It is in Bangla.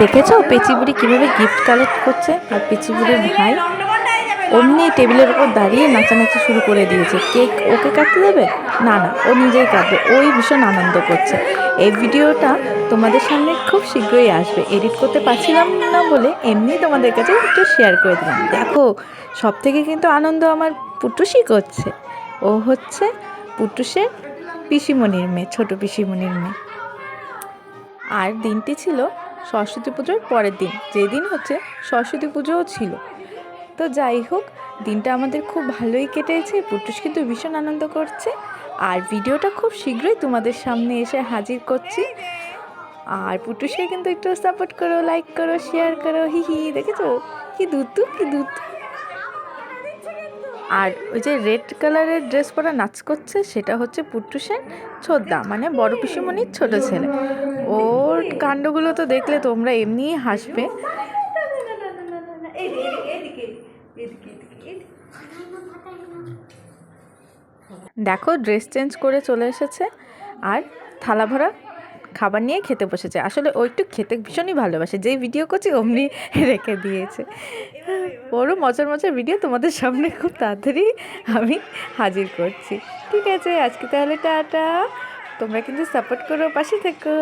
দেখেছ পেচিবুড়ি কীভাবে গিফট কালেক্ট করছে? আর পেচিবুড়ির ভাই অমনি টেবিলের উপর দাঁড়িয়ে নাচানাচি শুরু করে দিয়েছে। কেক ওকে কাটতে দেবে? না না, ও নিজেই কাটবে। ওই ভীষণ আনন্দ করছে। এই ভিডিওটা তোমাদের সামনে খুব শীঘ্রই আসবে। এডিট করতে পারছিলাম না বলে এমনি তোমাদের কাছে একটু শেয়ার করে দিলাম। দেখো সব থেকে কিন্তু আনন্দ আমার পুটুসই করছে। ও হচ্ছে পুটুসের পিসিমণির মেয়ে, ছোটো পিসিমণির মেয়ে। আর দিনটি ছিল সরস্বতী পুজোর পরের দিন যেদিন হচ্ছে সরস্বতী পুজোও ছিল। তো যাই হোক, দিনটা আমাদের খুব ভালোই কেটেছে পুটুস কিন্তু ভীষণ আনন্দ করছে। আর ভিডিওটা খুব শীঘ্রই তোমাদের সামনে এসে হাজির করছি। আর পুটুসকে কিন্তু একটু সাপোর্ট করো লাইক করো শেয়ার করো, হি হি, দেখেছ? কি দুতু কি দুতু আর ওই যে রেড কালারের ড্রেস পরা নাচ করছে, সেটা হচ্ছে পুট্টুসের ছোদ্দা মানে বড় পিসিমণির ছোট ছেলে। ওর কাণ্ডগুলো তো দেখলে তোমরা এমনিই হাসবে। দেখো ড্রেস চেঞ্জ করে চলে এসেছে আর থালা ভরা খাবার নিয়ে খেতে বসেছে। আসলে ও একটু খেতে ভীষণই ভালোবাসে। যেই ভিডিও করছি, অমনি রেখে দিয়েছে। ওরও মজার মজার ভিডিও তোমাদের সামনে খুব তাড়াতাড়ি আমি হাজির করছি। ঠিক আছে, আজকে তাহলে টাটা। তোমরা কিন্তু সাপোর্ট করো, পাশে থেকো।